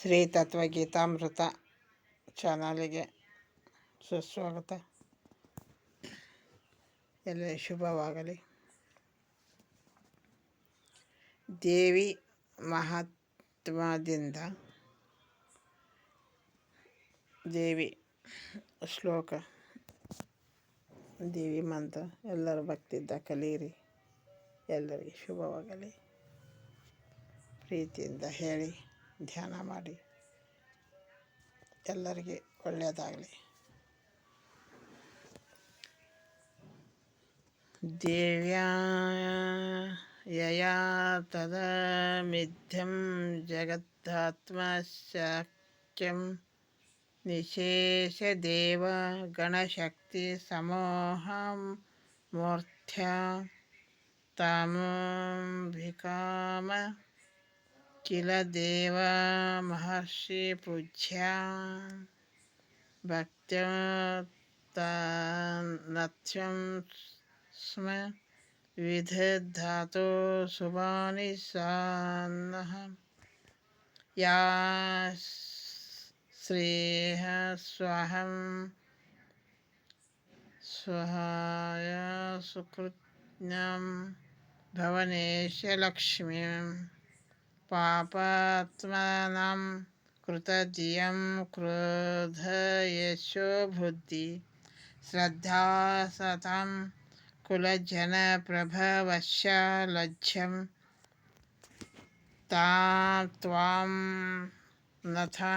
ಶ್ರೀ ತತ್ವ ಗೀತಾಮೃತ ಚಾನಲಿಗೆ ಸುಸ್ವಾಗತ. ಎಲ್ಲ ಶುಭವಾಗಲಿ. ದೇವಿ ಮಹಾತ್ಮದಿಂದ ದೇವಿ ಶ್ಲೋಕ, ದೇವಿ ಮಂತ್ರ ಎಲ್ಲರ ಭಕ್ತಿದ್ದ ಕಲೀರಿ ಎಲ್ಲರಿಗೆ ಶುಭವಾಗಲಿ. ಪ್ರೀತಿಯಿಂದ ಹೇಳಿ. ಧ್ಯಾನ ಮಾಡಿ ಎಲ್ಲರಿಗೆ ಒಳ್ಳೆಯದಾಗಲಿ ದೇವ್ಯಾ ಯಯಾ ತದಮಿಥ್ಯಂ ಜಗತ್ತಾತ್ಮಶಕ್ಯಂ ನಿಶೇಷದೇವ ಗಣಶಕ್ತಿ ಸಮೋಹಂ ಮೂರ್ತ್ಯ ತಾಮಂಬಿಕಾಮ किल देव महर्षि पूज्या भक्त्यनथ्यं स्म विधधातो शुभानि सान्नः। या श्रेयः स्वहं स्वहाय सुकृत्यां भवनेश लक्ष्मीम् पापात्मानं कृतधियं क्रोधयशो बुद्धि। श्रद्धा सतं कुलजनप्रभवश्य लज्जं तां त्वां नथा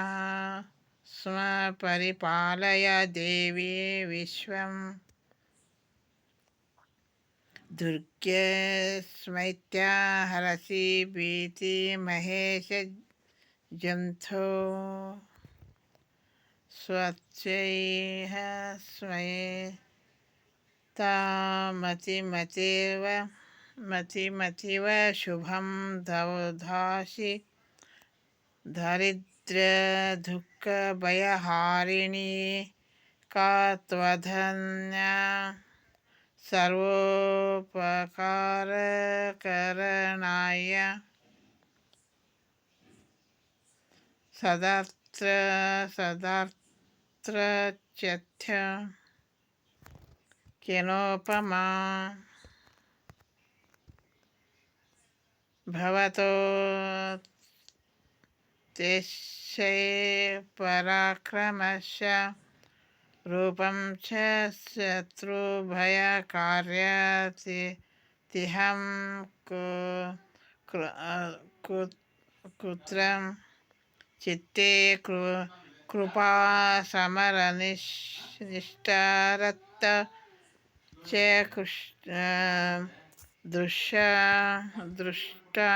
स्म परिपालय देवी विश्वम्। दुर्गे हरसि भीति महेश जन्थो। स्वच्छैः स्वये तामतिमतिव मतिमतिव शुभं दवधासि दरिद्रदुःखभयहारिणी का त्वधन्या सर्वोपकारकरणाय सदात्र सदात्र चथ्य केनोपमा भवतो तेषे पराक्रमस्य रूपं च शत्रुभयकार्यतिहं कुत्रं चित्ते कृ कृपासमरनिष्ठारत्त च कृष्ण दृश्य, दृष्टा।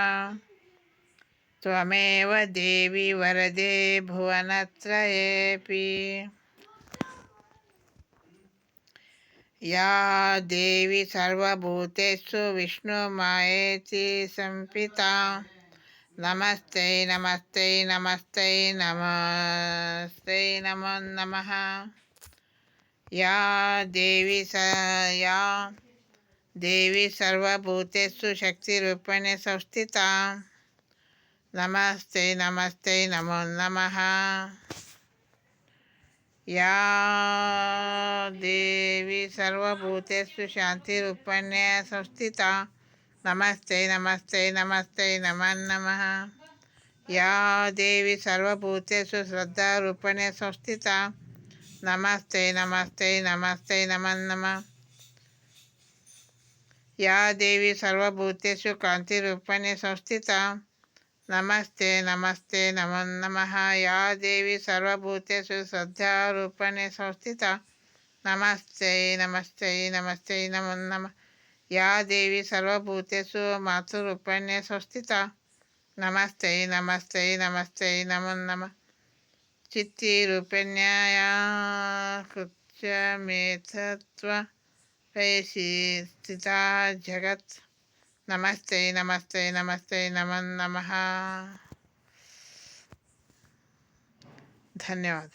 त्वमेव देवी वरदे भुवनत्रयेऽपि या देवी सर्वभूतेषु विष्णुमायेति संपिता नमस्ते नमस्ते नमस्ते नमस्ते, नमो नमः। या देवी स, या देवी सर्वभूतेषु शक्तिरूपेण संस्थिता। नमस्ते नमस्ते, नमो नमः। या देवी सर्वभूतेषु शान्तिरूपण्य संस्थिता। नमस्ते नमस्ते नमस्ते, नमः नमः। या देवी सर्वभूतेषु श्रद्धारूपण्य संस्थिता। नमस्ते नमस्ते नमस्ते, नमः नमः। या देवी सर्वभूतेषु कान्तिरूपण्य संस्थिता। नमस्ते नमस्ते नमो नमः या देवी सर्वभूतेषु श्रद्धारूपणे संस्थिता नमस्ते नमस्ते नमस्ते नमो नमः या देवी सर्वभूतेषु मातृरूपण्ये संस्थिता नमस्ते नमस्ते नमस्ते नमो नमः चित्तिरूपिण्याया कृत्यमेतत्व स्थिता जगत् नमस्ते नमस्ते नमस्ते नमो नमः धन्यवाद